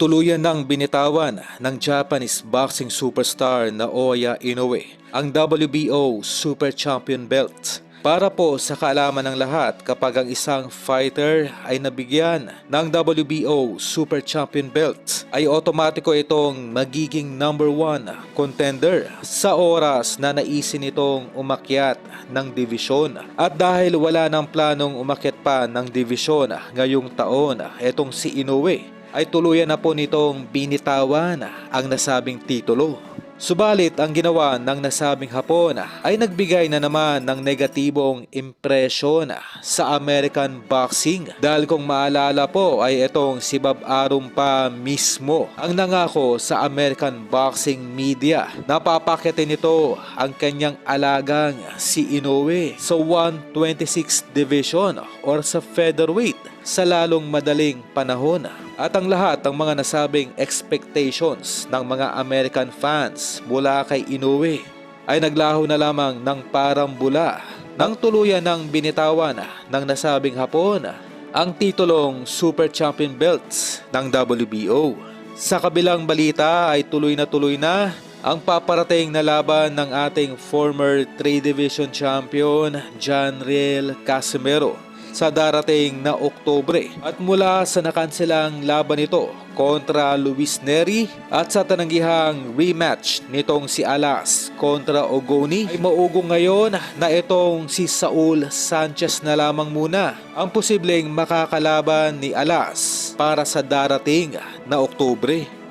Tuluyan ng binitawan ng Japanese boxing superstar na Oya Inoue ang WBO Super Champion Belt. Para po sa kaalaman ng lahat kapag ang isang fighter ay nabigyan ng WBO Super Champion Belt ay otomatiko itong magiging number one contender sa oras na naisin itong umakyat ng divisyon. At dahil wala ng planong umakyat pa ng divisyon ngayong taon, etong si Inoue ay tuluyan na po nitong binitawan ang nasabing titulo. Subalit ang ginawa ng nasabing Hapon ay nagbigay na naman ng negatibong impresyon sa American boxing. Dahil kung maalala po ay itong si Bob Arum pa mismo ang nangako sa American boxing media. Na papakitin nito ang kanyang alagang si Inoue sa 126 division or sa featherweight sa lalong madaling panahon. At ang lahat ng mga nasabing expectations ng mga American fans mula kay Inoue ay naglaho na lamang ng parang bula nang tuluyan ng binitawan ng nasabing hapon ang titulong Super Champion Belts ng WBO. Sa kabilang balita ay tuloy na tuloy na ang paparating na laban ng ating former 3 Division Champion John Riel Casimero sa darating na Oktobre. At mula sa nakanselang laban nito kontra Luis Neri at sa tananggihang rematch nitong si Alas kontra Ogoni ay maugong ngayon na itong si Saul Sanchez na lamang muna ang posibleng makakalaban ni Alas para sa darating na Oktobre.